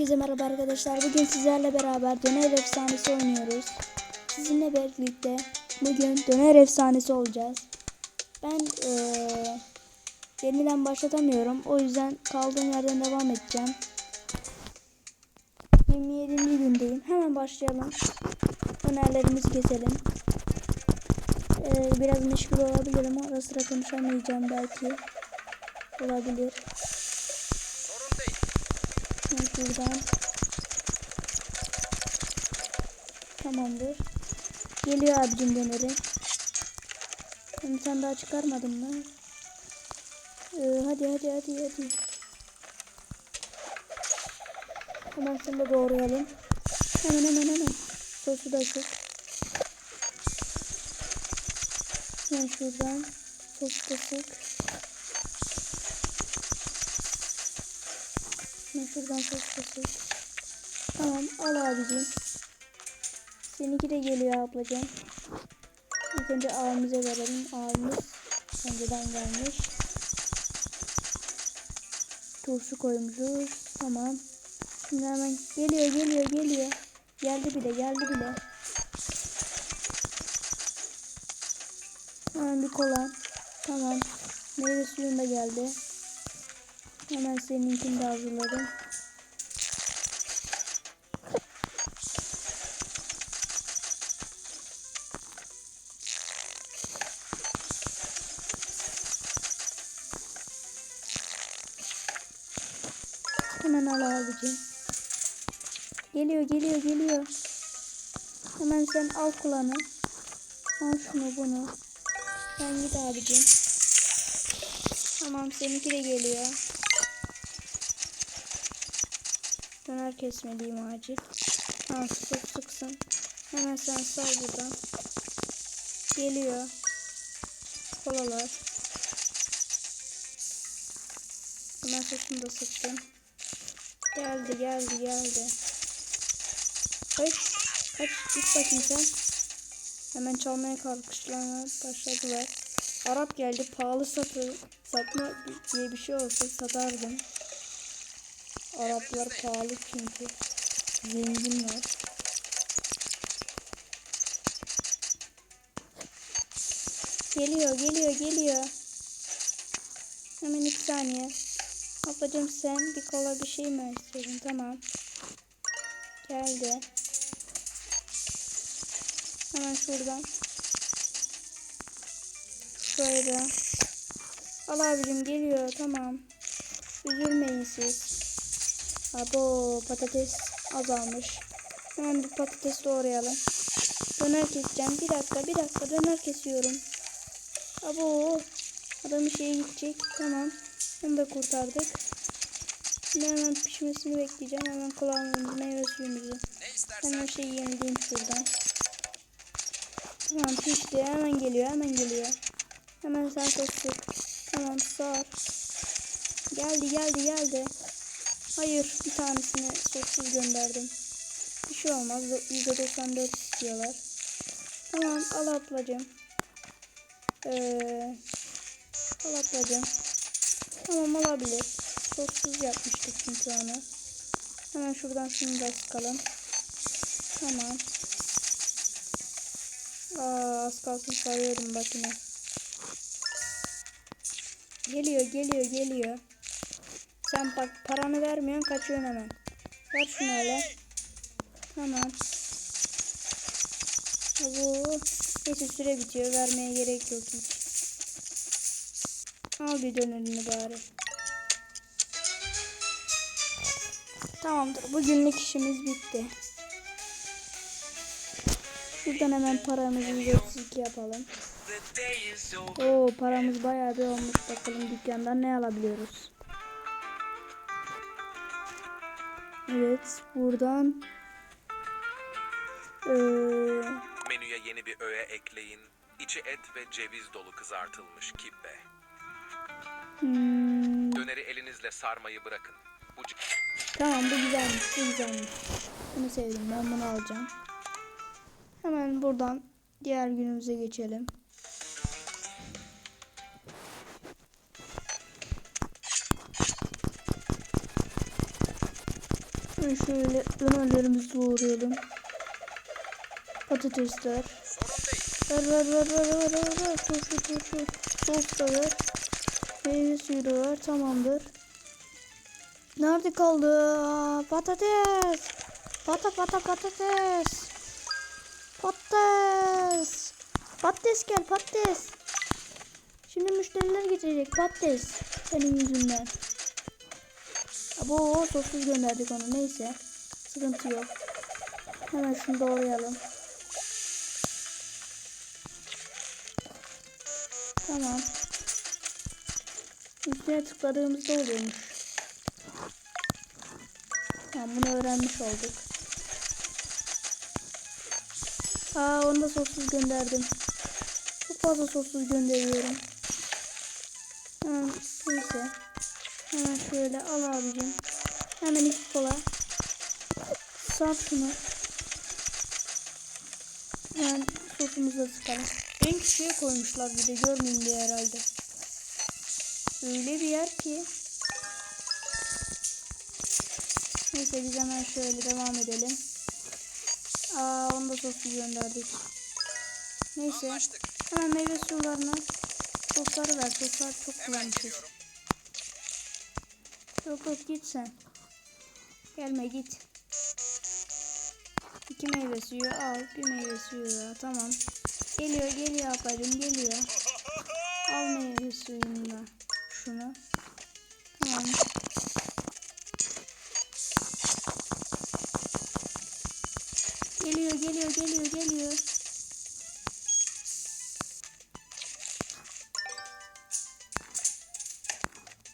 Herkese merhaba arkadaşlar. Bugün sizlerle beraber Döner Efsanesi oynuyoruz. Sizinle birlikte bugün Döner Efsanesi olacağız. Ben eee yeniden başlatamıyorum. O yüzden kaldığım yerden devam edeceğim. 27. gündeyim. Hemen başlayalım. Dönerlerimizi keselim. Eee, biraz meşgul olabilirim. Ara sıra konuşamayacağım belki. Olabilir. Şuradan. Tamamdır. Geliyor abicim döneri. Ben bir tane daha çıkarmadım mı? Ee, hadi hadi hadi hadi. Hemen şunu da doğrayalım. Hemen hemen hemen. Sosu da sık. Hemen şuradan. Sosu da sık. Ben şuradan da sık. Tamam al abicim. Seninki de geliyor ablacığım. İlk önce abimize verelim. Abimiz önceden gelmiş. Turşu koymuşuz. Tamam. Şimdi hemen geliyor geliyor geliyor. Geldi bile geldi bile. Hemen bir kola. Tamam. Meyve suyun da geldi. Hemen seninkini de hazırladım. Hemen al abicim. Geliyor geliyor geliyor. Hemen sen al kulağını. Al şunu bunu. Sen git abicim. Tamam seninki de geliyor. Döner kesmeliyim acil. Ha sık sıksın. Hemen sen sal buradan. Geliyor. Kolalar. Hemen sosunu da sıktım. Geldi geldi geldi. Kaç. Kaç. Git bakayım sen. Hemen çalmaya kalkışlarına başladılar. Arap geldi. Pahalı satı, satma diye bir şey olsa satardım. Araplar pahalı çünkü. Zenginler. Geliyor, geliyor, geliyor. Hemen iki saniye. Ablacığım sen bir kola bir şey mi istedin? Tamam. Geldi. Hemen şuradan. Şöyle. Al abicim geliyor. Tamam. Üzülmeyin siz. Abo patates azalmış. Hemen bir patates doğrayalım. Döner keseceğim. Bir dakika bir dakika döner kesiyorum. Abo adam işe gidecek. Tamam. Onu da kurtardık. Şimdi hemen pişmesini bekleyeceğim. Hemen kulağımızı meyve suyumuzu. Hemen şey yenileyim şuradan. Tamam pişti. Hemen geliyor. Hemen geliyor. Hemen sen sık. Tamam sar. Geldi geldi geldi. Hayır bir tanesini sossuz gönderdim. Bir şey olmaz. %94 istiyorlar. Tamam al ablacığım. Ee, al ablacığım. Tamam olabilir. Sossuz yapmıştık çünkü onu. Hemen şuradan şunu da sıkalım. Tamam. Aa, az kalsın sarıyordum bakını. Geliyor geliyor geliyor. Sen bak paranı vermiyorsun kaçıyorsun hemen. Ver şunu öyle. Tamam. Bu neyse süre bitiyor. Vermeye gerek yok hiç. Al bir dönerini bari. Tamamdır. Bugünlük işimiz bitti. Şuradan hemen paramızı 132 yapalım. Oo paramız bayağı bir olmuş. Bakalım dükkandan ne alabiliyoruz. Evet buradan ee, menüye yeni bir öğe ekleyin. İçi et ve ceviz dolu kızartılmış kibbe. hmm, Döneri elinizle sarmayı bırakın. Bu tamam bu güzelmiş bu güzelmiş. Bunu sevdim ben bunu alacağım. Hemen buradan diğer günümüze geçelim. Şöyle dönerlerimizi doğrayalım. Patatesler. Ver ver ver ver ver ver ver. Turşu turşu. Sos da ver. Meyve suyu da ver. Tamamdır. Nerede kaldı? Patates. Pata pata patates. Patates. Patates gel patates. Şimdi müşteriler getirecek patates. Senin yüzünden. Abo sossuz gönderdik onu neyse. Sıkıntı yok. Hemen şunu doğrayalım. Tamam. Üstüne tıkladığımızda oluyormuş. Tamam bunu öğrenmiş olduk. Aa onu da sossuz gönderdim. Çok fazla sossuz gönderiyorum. Hemen neyse. Hemen şöyle al abicim. Hemen iki kola. Şunu. Hemen sosumuzu da sıkalım. En küçüğe koymuşlar bir de görmeyin diye herhalde. Öyle bir yer ki. Neyse biz hemen şöyle devam edelim. Aa onu da soslu gönderdik. Neyse. Hemen meyve sularına sosları ver. Soslar çok kullanmışız. Yok yok git sen. Gelme git. İki meyve suyu al. Bir meyve suyu da tamam. Geliyor geliyor ablacığım geliyor. Al meyve suyunu da. Şunu. Tamam. Geliyor geliyor geliyor geliyor.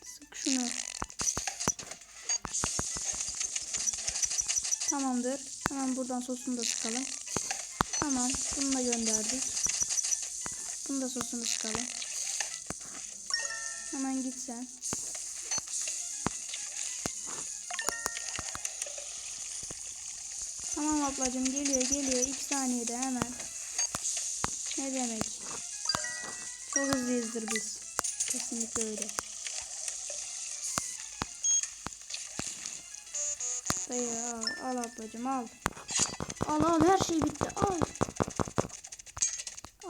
Sık şunu. Tamamdır. Hemen buradan sosunu da sıkalım. Tamam. Bunu da gönderdik. Bunu da sosunu sıkalım. Hemen git sen. Tamam ablacığım geliyor geliyor. 2 saniyede hemen. Ne demek? Çok hızlıyızdır biz. Kesinlikle öyle. Dayı al, al ablacığım al. Al al her şey bitti al.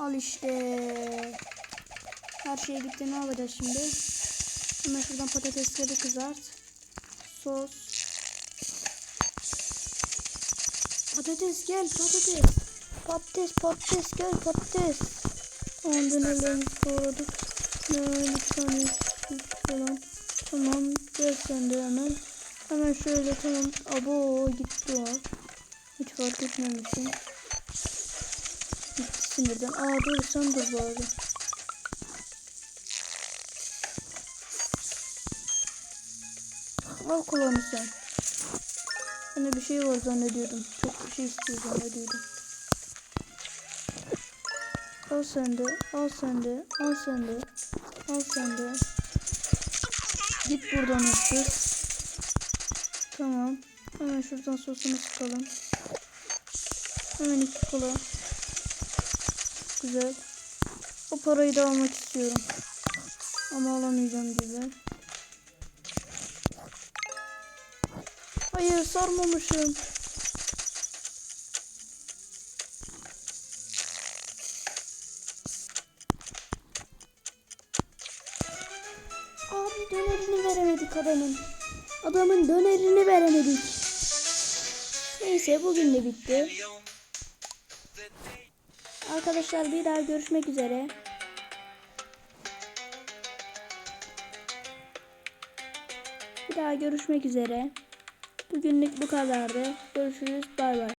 Al işte. Her şey bitti ne yapacağız şimdi? Hemen şuradan patatesleri kızart. Sos. Patates gel patates. Patates patates gel patates. Ondan doğradık. Böyle bir tane falan. Tamam gel sen de hemen. Hemen şöyle tamam. Abo gitti o. Hiç fark etmemişim. Gitti sinirden. Aa dur sen dur bari. Al kulağını sen. Hani bir şey var zannediyordum. Çok bir şey istiyor zannediyordum. Al sen de, al sen de, al sen de, al sen de. Git buradan hırsız. Tamam. Hemen şuradan sosunu sıkalım. Hemen iki kola. Güzel. O parayı da almak istiyorum. Ama alamayacağım gibi. Hayır sarmamışım. Abi dönerini veremedik adamın. Adamın dönerini veremedik. Neyse bugün de bitti. Arkadaşlar bir daha görüşmek üzere. Bir daha görüşmek üzere. Bugünlük bu kadardı. Görüşürüz. Bay bay.